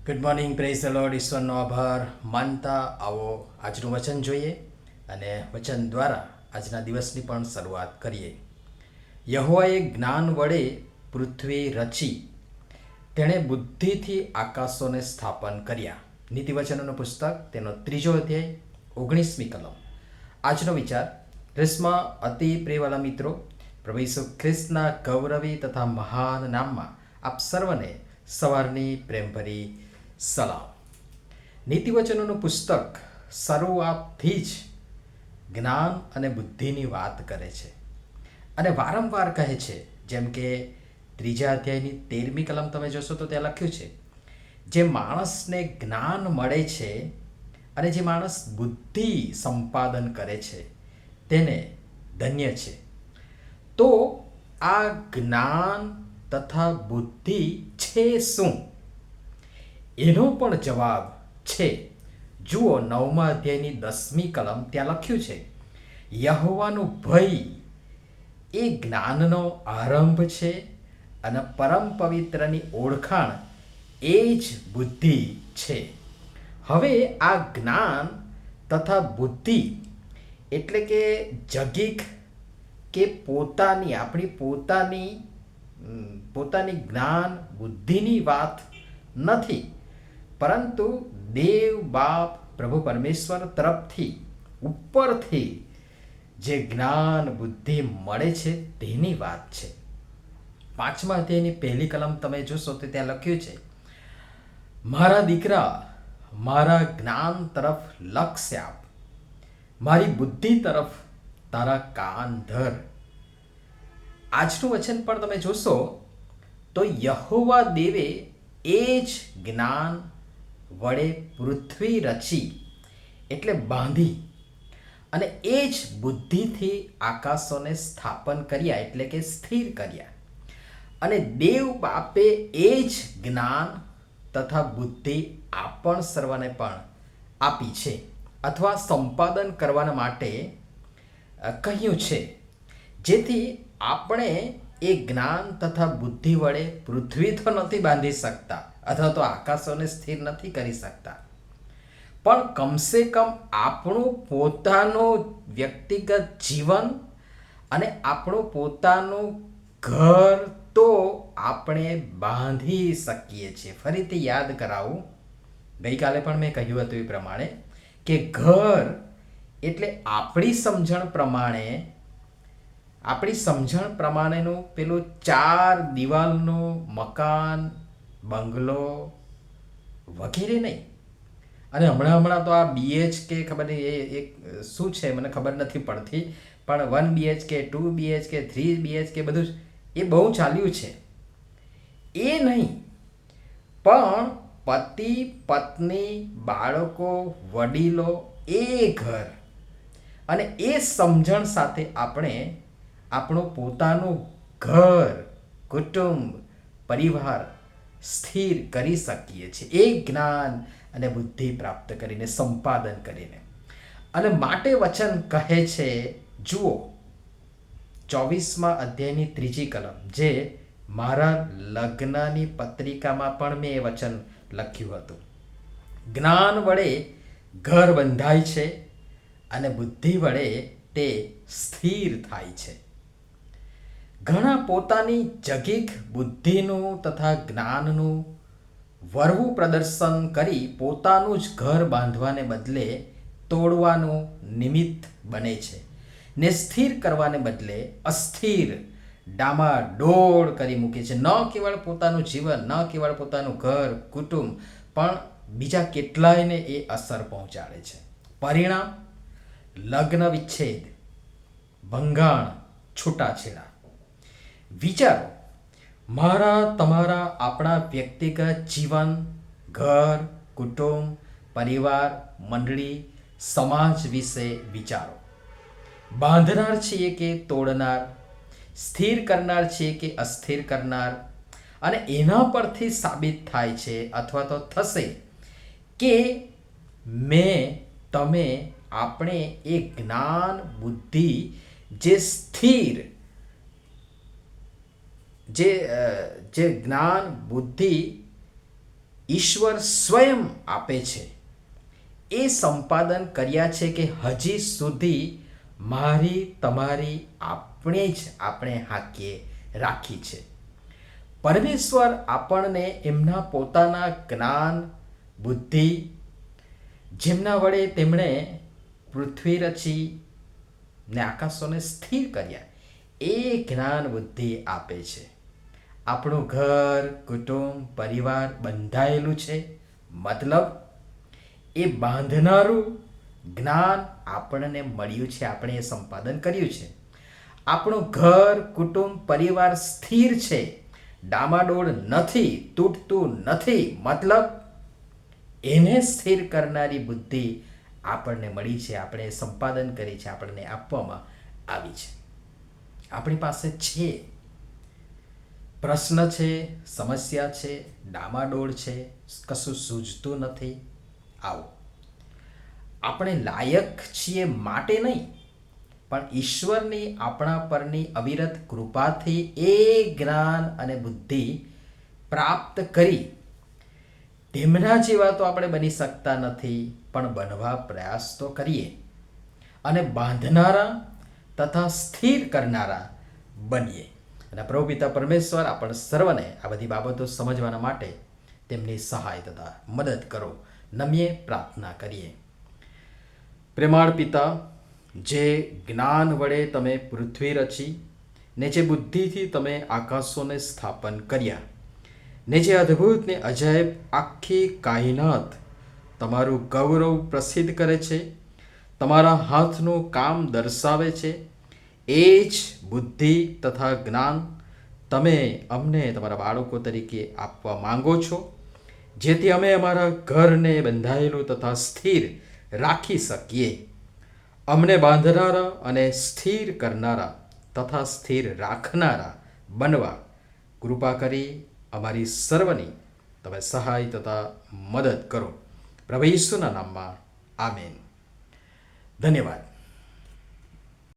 Good morning praise lord ઈશ્વરનો આભાર. માનતા આવો આજનું વચન જોઈએ અને વચન દ્વારા આજના દિવસની પણ શરૂઆત કરીએ. યહોવાએ જ્ઞાન વડે પૃથ્વી રચી, તેણે બુદ્ધિથી આકાશોને સ્થાપન કર્યા. નીતિવચનોનું પુસ્તક, તેનો ત્રીજો અધ્યાય, ઓગણીસમી કલમ. આજનો વિચાર ખ્રિસ્તમાં અતિ પ્રિયવાલા મિત્રો, પ્રભુ ઈસુ ખ્રિસ્તના ગૌરવી તથા મહાન નામમાં આપ સર્વને સવારની પ્રેમભરી સલામ. નીતિવચનોનું પુસ્તક શરૂઆતથી જ જ્ઞાન અને બુદ્ધિની વાત કરે છે. અને વારંવાર કહે છે, જેમ કે ત્રીજા અધ્યાયની તેરમી કલમ તમે જોશો તો ત્યાં લખ્યું છે, જે માણસને જ્ઞાન મળે છે અને જે માણસ બુદ્ધિ સંપાદન કરે છે, તેને ધન્ય છે. તો આ જ્ઞાન તથા બુદ્ધિ છે શું? એનો પણ જવાબ છે. જુઓ નવમા અધ્યાયની દસમી કલમ ત્યાં લખ્યું છે, યહોવાનું ભય એ જ્ઞાનનો આરંભ છે અને પરમ પવિત્રની ઓળખાણ એ જ બુદ્ધિ છે. હવે આ જ્ઞાન તથા બુદ્ધિ એટલે કે જગીક કે પોતાની, આપણી પોતાની પોતાની જ્ઞાન બુદ્ધિની વાત નથી. પરંતુ દેવ, બાપ, પ્રભુ પરમેશ્વર તરફથી, ઉપરથી જે જ્ઞાન, બુદ્ધિ મળે છે, તેની વાત છે. પાંચમા અધ્યાયની પહેલી કલમ તમે જોશો તો ત્યાં લખ્યું છે, મારા દીકરા, મારા જ્ઞાન તરફ લક્ષ્ય આપ. મારી બુદ્ધિ તરફ તારા કાન ધર. આજનું વચન પણ તમે જોશો તો યહોવા દેવે એ જ જ્ઞાન વડે પૃથ્વી રચી એટલે બાંધી. અને એ જ બુદ્ધિથી આકાશોને સ્થાપન કર્યા એટલે કે સ્થિર કર્યા. અને દેવ બાપે એ જ જ્ઞાન તથા બુદ્ધિ આપણ સર્વને પણ આપી છે અથવા સંપાદન કરવાના માટે કહ્યું છે. જેથી આપણે એ જ્ઞાન તથા બુદ્ધિ વડે પૃથ્વી તો નથી બાંધી શકતા અથવા તો આકાશોને સ્થિર નથી કરી શકતા. પણ કમસે કમ આપણું પોતાનું વ્યક્તિગત જીવન અને આપણું પોતાનું ઘર તો આપણે બાંધી શકીએ છીએ. ફરીથી યાદ કરાવું. ગઈકાલે પણ મેં કહ્યું હતું એ પ્રમાણે કે ઘર એટલે આપણી સમજણ પ્રમાણે, આપણી સમજણ પ્રમાણેનું પેલું ચાર દિવાલનું મકાન બંગલો વગેરે નહીં. અને હમણાં હમણાં તો આ બીએચકે ખબર નહીં, એ એક શું છે મને ખબર નથી પડતી, પણ one BHK two BHK three BHK બધું એ બહુ ચાલ્યું છે. એ નહીં, પણ પતિ, પત્ની, બાળકો, વડીલો, એ ઘર. અને એ સમજણ સાથે આપણે આપણું પોતાનું ઘર, કુટુંબ, પરિવાર સ્થિર કરી શકીએ છીએ. એ જ્ઞાન અને બુદ્ધિ પ્રાપ્ત કરીને, સંપાદન કરીને. અને માટે વચન કહે છે, જુઓ, ચોવીસમાં અધ્યાયની ત્રીજી કલમ, જે મારા લગ્નની પત્રિકામાં પણ મેં એ વચન લખ્યું હતું. જ્ઞાન વડે ઘર બંધાય છે અને બુદ્ધિ વડે તે સ્થિર થાય છે. ઘણા પોતાની જગીક બુદ્ધિનું તથા જ્ઞાનનું વરવું પ્રદર્શન કરી પોતાનું જ ઘર બાંધવાને બદલે તોડવાનું નિમિત્ત બને છે. ને સ્થિર કરવાને બદલે અસ્થિર ડામાડોળ કરી મૂકે છે. ન કેવળ પોતાનું જીવન, ન કેવળ પોતાનું ઘર, કુટુંબ, પણ બીજા કેટલાયને એ અસર પહોંચાડે છે. પરિણામ લગ્ન વિચ્છેદ ભંગાણ, છૂટાછેડા. વિચારો. મારા, તમારા, આપણા વ્યક્તિગત જીવન, ઘર, કુટુંબ, પરિવાર, મંડળી, સમાજ વિશે વિચારો. બાંધનાર છીએ કે તોડનાર, સ્થિર કરનાર છીએ કે અસ્થિર કરનાર, અને એના પરથી સાબિત થાય છે અથવા તો થશે કે મેં, તમે, આપણે એ જ્ઞાન, બુદ્ધિ જે સ્થિર જે જે જ્ઞાન, બુદ્ધિ ઈશ્વર સ્વયં આપે છે. એ સંપાદન કર્યા છે કે હજી સુધી મારી, તમારી આપણે જ આપણે હાકીએ રાખી છે. પરમેશ્વર આપણને એમના પોતાના જ્ઞાન, બુદ્ધિ જેમના વડે તેમણે પૃથ્વી રચી ને આકાશોને સ્થિર કર્યા, એ જ્ઞાન બુદ્ધિ આપે છે. આપણું ઘર, કુટુંબ, પરિવાર બંધાયેલું છે. મતલબ, એ બાંધનારું જ્ઞાન આપણને મળ્યું છે, આપણે એ સંપાદન કર્યું છે. આપણું ઘર, કુટુંબ, પરિવાર સ્થિર છે. ડામાડોળ નથી, તૂટતું નથી. મતલબ, એને સ્થિર કરનારી બુદ્ધિ આપણને મળી છે, આપણે સંપાદન કરી છે, આપણને આપવામાં આવી છે. આપણી પાસે છે. પ્રશ્ન છે, સમસ્યા છે ડામાડોળ છે, કશું સૂઝતું નથી. આવો. આપણે લાયક છીએ માટે નહીં, પણ ઈશ્વરની આપણા પરની અવિરત કૃપાથી એ જ્ઞાન અને બુદ્ધિ પ્રાપ્ત કરી. તેમના જેવા તો આપણે બની શકતા નથી, પણ બનવા પ્રયાસ તો કરીએ. અને બાંધનારા તથા સ્થિર કરનારા બનીએ. અને પ્રભુ પિતા પરમેશ્વર આપણ સર્વને આ બધી બાબતો સમજવાના માટે તેમની સહાય તથા મદદ કરો. નમીએ પ્રાર્થના કરીએ. પ્રેમાળ પિતા, જે જ્ઞાન વડે તમે પૃથ્વી રચી, ને જે બુદ્ધિથી તમે આકાશોને સ્થાપન કર્યા, ને જે અદ્ભુત ને અજાયબ આખી કાયનાત તમારું ગૌરવ પ્રસિદ્ધ કરે છે, તમારા હાથનું કામ દર્શાવે છે એ જ બુદ્ધિ તથા જ્ઞાન તમે અમને તમારા બાળકો તરીકે આપવા માંગો છો, જેથી અમે અમારા ઘરને બંધાયેલું તથા સ્થિર રાખી શકીએ. અમને બાંધનારા અને સ્થિર કરનારા તથા સ્થિર રાખનારા બનવા કૃપા કરી અમારી સર્વની તમે સહાય તથા મદદ કરો. પ્રભુ ઈસુના નામમાં આમેન. ધન્યવાદ.